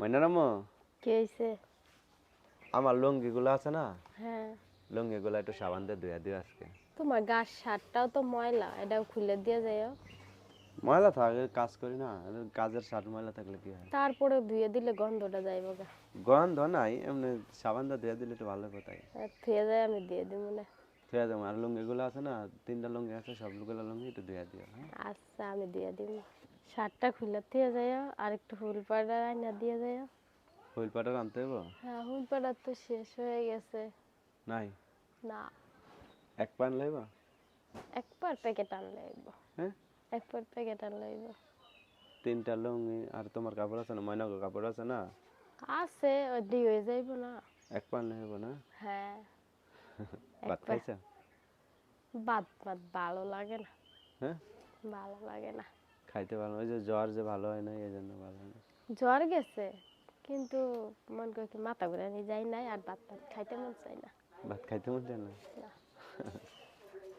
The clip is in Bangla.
ময়নারামো কি হয়েছে আমার লুঙ্গিগুলো আছে না? হ্যাঁ। লুঙ্গি লুঙ্গিগুলো একটু সাবান দিয়ে ধুয়ে দিও আজকে। তোমার গার শার্টটাও তো ময়লা এটাও খুলে দিয়ে যাইও। ময়লা থাকে কাজ করি না কাজের শার্ট ময়লা থাকলে কি হয়? তারপরে ধুয়ে দিলে গন্ধটা যাইব গা। গন্ধ নাই এমনি সাবান দিয়ে ধুয়ে দিলে একটু ভালো কথা। ধুয়ে যায় আমি দিয়ে দিব না। ধুয়ে দেবো। আর লুঙ্গিগুলো আছে না তিনটা লুঙ্গি আছে সব সবগুলো লুঙ্গি একটু ধুয়ে দিও হ্যাঁ? আচ্ছা আমি দিয়ে দিব। শার্টটা খুলে দিয়ে যাইও আর একটু ফুল পাউডার আইনা দিয়ে যাইও। ফুল পাটার আনতে হইব? হ্যাঁ ফুল পাউডার তো শেষ হয়ে গেছে। নাই? না। এক পান লাইব? একবার প্যাকেট আনলে আইব হ্যাঁ? এক পার প্যাকেট আনলে আইব তিনটা লুঙ্গি আর তোমার কাপড় আছে না? ময়না কাপড় আছে না? আছে ওই দিয়ে হয়ে যাইব না। এক পান লাইব না? হ্যাঁ। ভাত খাইছা? বাদ বাদ ভালো লাগে না। হ্যাঁ? ভালো লাগে না। খাইতে ভালো ওই যে জ্বর যে ভালো হয় না এই জন্য ভালো না। জ্বর গেছে কিন্তু মন করে মাথা ঘুরে নিয়ে যাই নাই আর ভাত ভাত খাইতে মন চাই না। ভাত খাইতে মন চায় না? না।